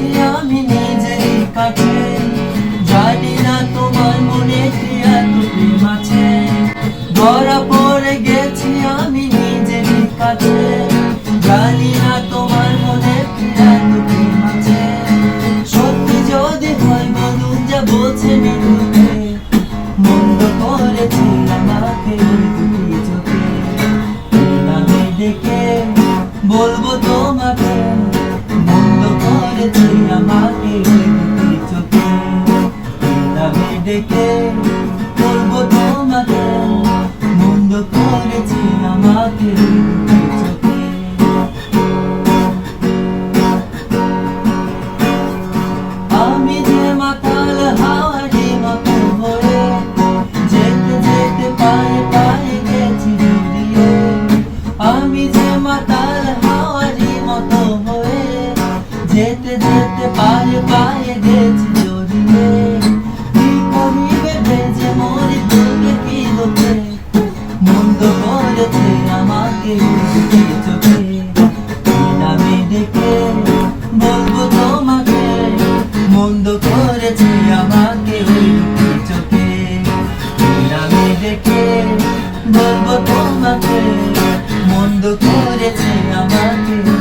গেছি আমি নিজেরই কাছে জানি না তোমার মনে এত প্রেম আছে ধরা পড়ে গেছি আমি নিজেরই কাছে জানি না তোমার মনে এত প্রেম আছে সত্যি যদি হয় বলুন যা বলছে নিন্দুকে মন্দ করেছে আমাকে ওই ডেকে বলব তোমাকে ডেকে বলব তোমাকে, মন্দ করেছে আমাকে মাতাল যেতে যেতে পায়ে পায়ে গেছি মাতাল মতো যেতে যেতে পায়ে পায়ে গেছি মন্দ করেছে আমাকে ওই দুটি চোখে নামে দেখে বলব তোমাকে মন্দ করেছে আমাকে